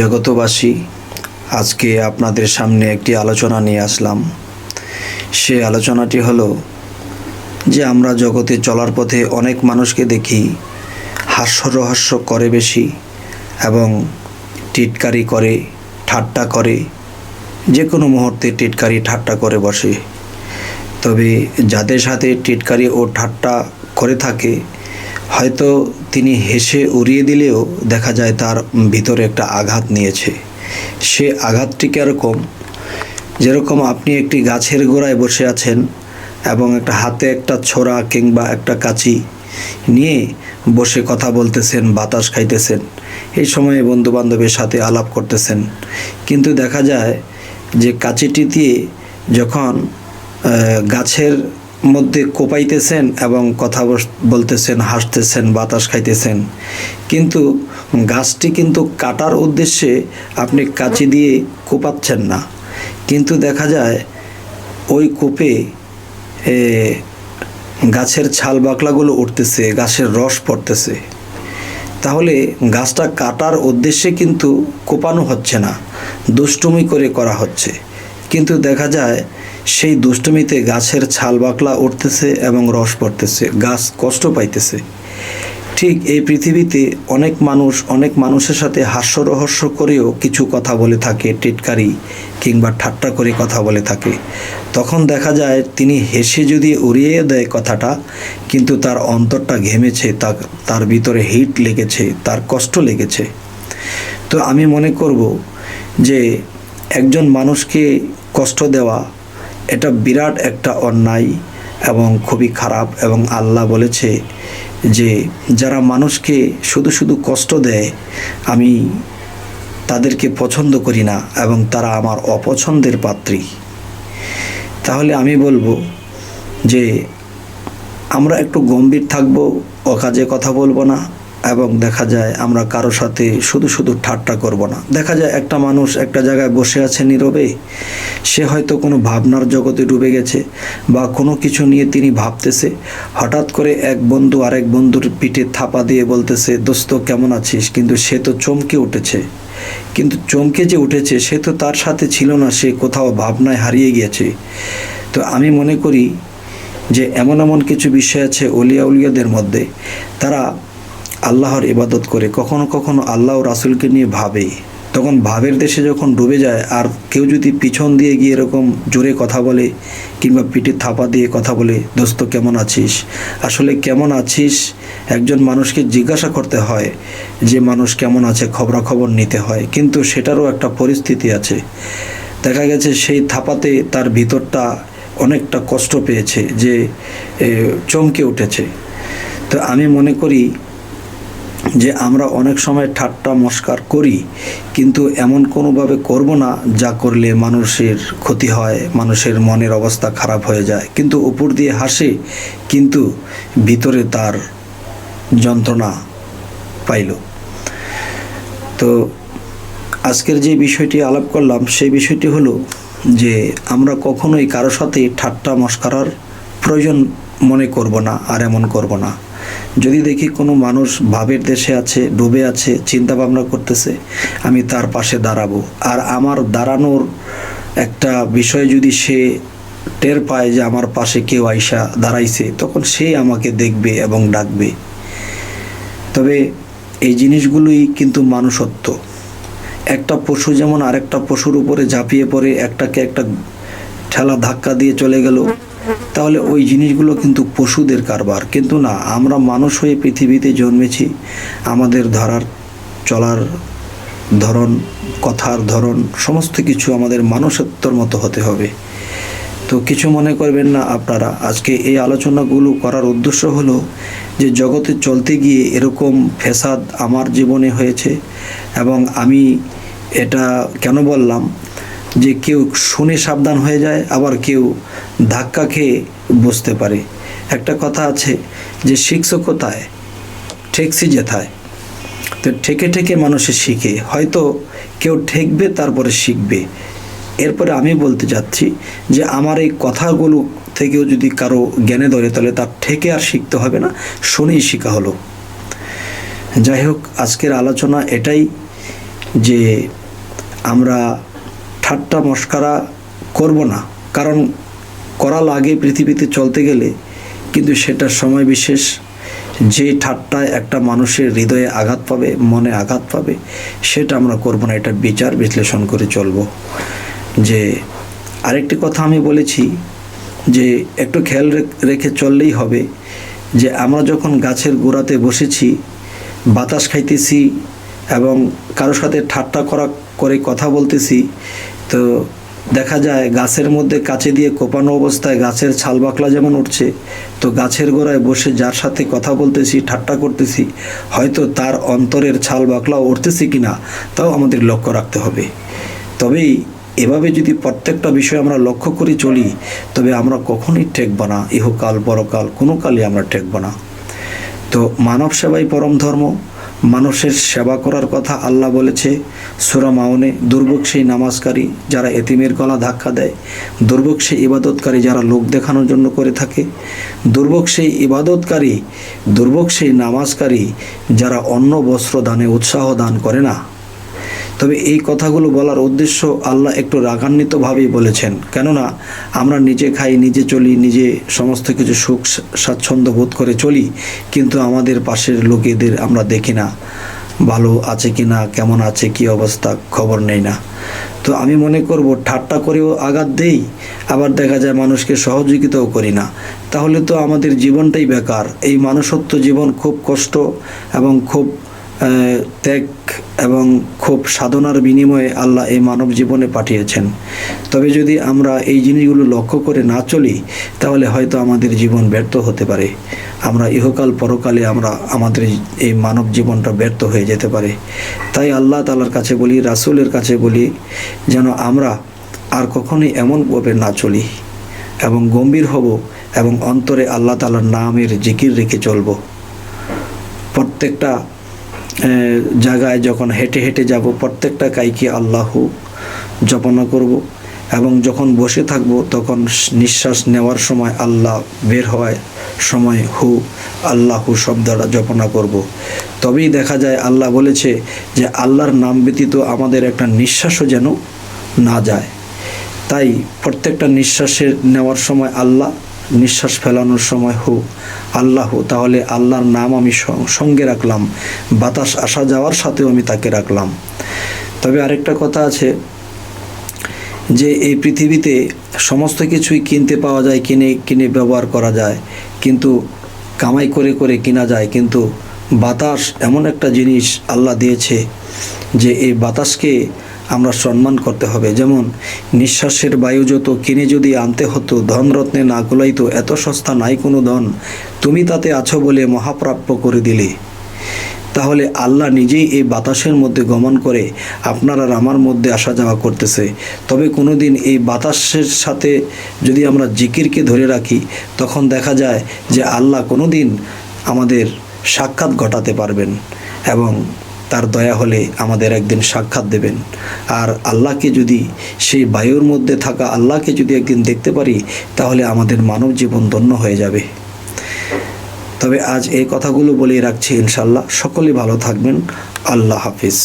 জগতবাসী, আজকে আপনাদের সামনে একটি আলোচনা নিয়ে আসলাম। সে আলোচনাটি হলো যে আমরা জগতে চলার পথে অনেক মানুষকে দেখি হাস্যরহস্য করে বেশি এবং টিটকারি করে, ঠাট্টা করে যে কোনো মুহূর্তে টিটকারি, ঠাট্টা করে বসে। তবে যাদের সাথে টিটকারি ও ঠাট্টা করে থাকে হয়তো তিনি হেসে উড়িয়ে দিলেও দেখা যায় তার ভিতরে একটা আঘাত নিয়েছে। সে আঘাতটি কীরকম যেরকম আপনি একটি গাছের গোড়ায় বসে আছেন এবং একটা হাতে একটা ছোরা কিংবা একটা কাঁচি নিয়ে বসে কথা বলতেছেন, বাতাস খাইতেছেন। এই সময়ে বন্ধু বান্ধবের সাথে আলাপ করতেছেন। কিন্তু দেখা যায় যে কাঁচিটি দিয়ে যখন গাছের মধ্যে কোপাইতেছেন এবং কথা বলতেছেন, হাসতেছেন, বাতাস খাইতেছেন। কিন্তু গাছটি কিন্তু কাটার উদ্দেশ্যে আপনি কাঁচি দিয়ে কোপাচ্ছেন না। কিন্তু দেখা যায় ওই কোপে গাছের ছাল বাকলাগুলো উঠতেছে, গাছের রস পড়তেছে। তাহলে গাছটা কাটার উদ্দেশ্যে কিন্তু কোপানো হচ্ছে না, দুষ্টুমি করে করা হচ্ছে। কিন্তু দেখা যায় সেই দুষ্টুমিতে গাছের ছাল বাকলা উঠতেছে এবং রস পড়তেছে, গাছ কষ্ট পাইতেছে। ঠিক এই পৃথিবীতে অনেক মানুষ অনেক মানুষের সাথে হাস্য রহস্য করেও কিছু কথা বলে থাকে, টিটকারি কিংবা ঠাট্টা করে কথা বলে থাকে। তখন দেখা যায় তিনি হেসে যদি উড়িয়ে দেয় কথাটা, কিন্তু তার অন্তরটা ঘেমেছে তার তার ভিতরে হিট লেগেছে, তার কষ্ট লেগেছে। তো আমি মনে করব যে একজন মানুষকে কষ্ট দেওয়া এটা বিরাট একটা অন্যায় এবং খুবই খারাপ এবং আল্লাহ বলেছে যে যারা মানুষকে শুধু শুধু কষ্ট দেয়, আমি তাদেরকে পছন্দ করি না এবং তারা আমার অপছন্দের পাত্রী। তাহলে আমি বলব যে আমরা একটু গম্ভীর থাকব, অকাজে কথা বলব না। এবং দেখা যায় আমরা কারও সাথে শুধু শুধু ঠাট্টা করব না। দেখা যায় একটা মানুষ একটা জায়গায় বসে আছে নীরবে, সে হয়তো কোনো ভাবনার জগতে ডুবে গেছে বা কোনো কিছু নিয়ে তিনি ভাবতেছে। হঠাৎ করে এক বন্ধু আরেক বন্ধুর পিঠে থাপা দিয়ে বলতেছে, দোস্ত, কেমন আছিস? কিন্তু সে তো চমকে উঠেছে। কিন্তু চমকে যে উঠেছে, সে তো তার সাথে ছিল না, সে কোথাও ভাবনায় হারিয়ে গিয়েছে। তো আমি মনে করি যে এমন এমন কিছু বিষয় আছে অলিয়া উলিয়াদের মধ্যে। তারা আল্লাহর ইবাদত করে, কখনো কখনো আল্লাহ রাসুলকে নিয়ে ভাবে। তখন ভাবের দেশে যখন ডুবে যায়, আর কেউ যদি পিছন দিয়ে গিয়ে এরকম জোরে কথা বলে কিংবা পিঠে থাপা দিয়ে কথা বলে, দোস্ত, কেমন আছিস? আসলে কেমন আছিস? একজন মানুষকে জিজ্ঞাসা করতে হয় যে, মানুষ কেমন আছে? খবরাখবর নিতে হয়। কিন্তু সেটারও একটা পরিস্থিতি আছে। দেখা গেছে সেই থাপাতে তার ভিতরটা অনেকটা কষ্ট পেয়েছে যে চমকে উঠেছে। তো আমি মনে করি যে আমরা অনেক সময় ঠাট্টা মস্কার করি, কিন্তু এমন কোনোভাবে করব না যা করলে মানুষের ক্ষতি হয়, মানুষের মনের অবস্থা খারাপ হয়ে যায়। কিন্তু উপর দিয়ে হাসে, কিন্তু ভিতরে তার যন্ত্রণা পাইল। তো আজকের যে বিষয়টি আলাপ করলাম, সেই বিষয়টি হলো যে আমরা কখনোই কারও সাথে ঠাট্টা মস্কারার প্রয়োজন মনে করব না আর এমন করব না। যদি দেখি কোনো মানুষ ভাবের দেশে আছে, ডুবে আছে চিন্তা ভাবনা করতেছে, আমি তার পাশে দাঁড়াবো। আর আমার দাঁড়ানোর একটা বিষয় যদি সে টের পায় যে আমার পাশে কেউ আইসা দাঁড়াইছে, তখন সে আমাকে দেখবে এবং ডাকবে। তবে এই জিনিসগুলোই কিন্তু মানুষত্ব। একটা পশু যেমন আরেকটা পশুর উপরে ঝাঁপিয়ে পড়ে, একটাকে একটা ঠেলা ধাক্কা দিয়ে চলে গেল তাহলে ওই জিনিসগুলো কিন্তু পশুদের কারবার। কিন্তু না, আমরা মানুষ হয়ে পৃথিবীতে জন্মেছি, আমাদের ধরার, চলার ধরন, কথার ধরন, সমস্ত কিছু আমাদের মানুষত্বর মতো হতে হবে। তো কিছু মনে করবেন না আপনারা, আজকে এই আলোচনাগুলো করার উদ্দেশ্য হলো যে জগতে চলতে গিয়ে এরকম ফেসাদ আমার জীবনে হয়েছে এবং আমি এটা কেন বললাম? যে কেউ শুনে সাবধান হয়ে যায়, আবার কেউ ধাক্কা খেয়ে বুঝতে পারে। একটা কথা আছে যে শিখছো কোথায়? ঠেকছি যেথায়। তো ঠেকে ঠেকে মানুষে শিখে। হয়তো কেউ ঠেকবে, তারপরে শিখবে। এরপরে আমি বলতে যাচ্ছি যে আমার এই কথাগুলো থেকেও যদি কারও জ্ঞানে ধরে, তাহলে তার ঠেকে আর শিখতে হবে না, শুনেই শেখা হলো। যাই হোক, আজকের আলোচনা এটাই যে আমরা ঠাট্টা মস্কারা করব না। কারণ করা লাগে পৃথিবীতে চলতে গেলে, কিন্তু সেটার সময় বিশেষ। যে ঠাট্টায় একটা মানুষের হৃদয়ে আঘাত পাবে, মনে আঘাত পাবে, সেটা আমরা করব না। এটা বিচার বিশ্লেষণ করে চলব। যে আরেকটি কথা আমি বলেছি, যে একটু খেয়াল রেখে চললেই হবে, যে আমরা যখন গাছের গোড়াতে বসেছি, বাতাস খাইতেছি এবং কারোর সাথে ঠাট্টা করা, করে কথা বলতেছি তো দেখা যায় গাছের মধ্যে কাছে দিয়ে কোপানো অবস্থায় গাছের ছাল বাকলা যেমন উঠছে, তো গাছের গোড়ায় বসে যার সাথে কথা বলতেছি, ঠাট্টা করতেছি, হয়তো তার অন্তরের ছাল বাকলাও উঠতেছে কিনা তাও আমাদের লক্ষ্য রাখতে হবে। তবেই এভাবে যদি প্রত্যেকটা বিষয় আমরা লক্ষ্য করে চলি, তবে আমরা কখনোই ঠেকব না, ইহকাল পরকাল কোনো কালই আমরা ঠেকব না। তো মানব সেবাই পরম ধর্ম মানুষের সেবা করার কথা আল্লাহ বলেছে। সুরা মাউনে দুর্ভোগ সেই নামাজকারী যারা এতিমের গলা ধাক্কা দেয় দুর্ভোগ সেই ইবাদতকারী যারা লোক দেখানোর জন্য করে থাকে দুর্ভোগ সেই ইবাদতকারী দুর্ভোগ সেই নামাজকারী যারা অন্ন বস্ত্র দানে উৎসাহ দান করে না। তবে এই কথাগুলো বলার উদ্দেশ্য আল্লাহ একটু রাগান্বিতভাবেই বলেছেন। কেননা, আমরা নিজে খাই, নিজে চলি, নিজে সমস্ত কিছু সুখ স্বাচ্ছন্দ্য বোধ করে চলি, কিন্তু আমাদের পাশের লোকেদের আমরা দেখি না। ভালো আছে কি না, কেমন আছে, কি অবস্থা, খবর নেই না। তো আমি মনে করব, ঠাট্টা করেও আঘাত দেই, আবার দেখা যায় মানুষকে সহযোগিতাও করি না। তাহলে তো আমাদের জীবনটাই বেকার। এই মানুষত্ব জীবন খুব কষ্ট এবং খুব ত্যাগ এবং খুব সাধনার বিনিময়ে আল্লাহ এই মানব জীবনে পাঠিয়েছেন। তবে যদি আমরা এই জিনিসগুলো লক্ষ্য করে না চলি, তাহলে হয়তো আমাদের জীবন ব্যর্থ হতে পারে। আমরা ইহকাল পরকালে আমরা আমাদের এই মানব জীবনটা ব্যর্থ হয়ে যেতে পারে। তাই আল্লাহ তালার কাছে বলি, রাসূলের কাছে বলি, যেন আমরা আর কখনোই এমনভাবে না চলি এবং গম্ভীর হব এবং অন্তরে আল্লাহ তালার নামের জিকির রেখে চলবো। প্রত্যেকটা জায়গায় যখন হেঁটে হেঁটে যাব, প্রত্যেকটা কাইকে আল্লাহ জপনা করব এবং যখন বসে থাকব, তখন নিঃশ্বাস নেওয়ার সময় আল্লাহ বের হওয়ার সময় হু, আল্লাহু শব্দটা জপনা করব। তবেই দেখা যায় আল্লাহ বলেছে যে, আল্লাহর নাম ব্যতীত আমাদের একটা নিঃশ্বাসও যেন না যায়। তাই প্রত্যেকটা নিঃশ্বাসের নেওয়ার সময় আল্লাহ নিঃশ্বাস ফেলানোর সময় হো, আল্লাহ, তাহলে আল্লাহর নাম আমি সঙ্গে রাখলাম। বাতাস আসা যাওয়ার সাথেও আমি তাকে রাখলাম। তবে আরেকটা কথা আছে যে, এই পৃথিবীতে সমস্ত কিছুই কিনতে পাওয়া যায়, কিনে কিনে ব্যবহার করা যায়। কিন্তু কামাই করে করে কিনা যায়। কিন্তু বাতাস এমন একটা জিনিস আল্লাহ দিয়েছে যে, এই বাতাসকে আমরা সম্মান করতে হবে। যেমন, নিঃশ্বাসের বায়ু যত কিনে যদি আনতে হতো, ধনরত্নে না গোলাইতো, এত সস্তা নাই কোনো ধন। তুমি তাতে আছো বলে মহাপ্রাপ্য করে দিলে। তাহলে আল্লাহ নিজেই এই বাতাসের মধ্যে গমন করে, আপনার আর আমার মধ্যে আসা যাওয়া করতেছে। তবে কোনো দিন এই বাতাসের সাথে যদি আমরা জিকিরকে ধরে রাখি, তখন দেখা যায় যে আল্লাহ কোনো দিন আমাদের সাক্ষাৎ ঘটাতে পারবেন এবং তার দয়া হলে আমাদের একদিন সাক্ষাৎ দেবেন। আর আল্লাহকে যদি সেই বায়ুর মধ্যে থাকা আল্লাহকে যদি একদিন দেখতে পারি, তাহলে আমাদের মানব জীবন ধন্য হয়ে যাবে। তবে আজ এই কথাগুলো বলেই রাখছি ইনশাল্লাহ সকলে ভালো থাকবেন। আল্লাহ হাফিজ।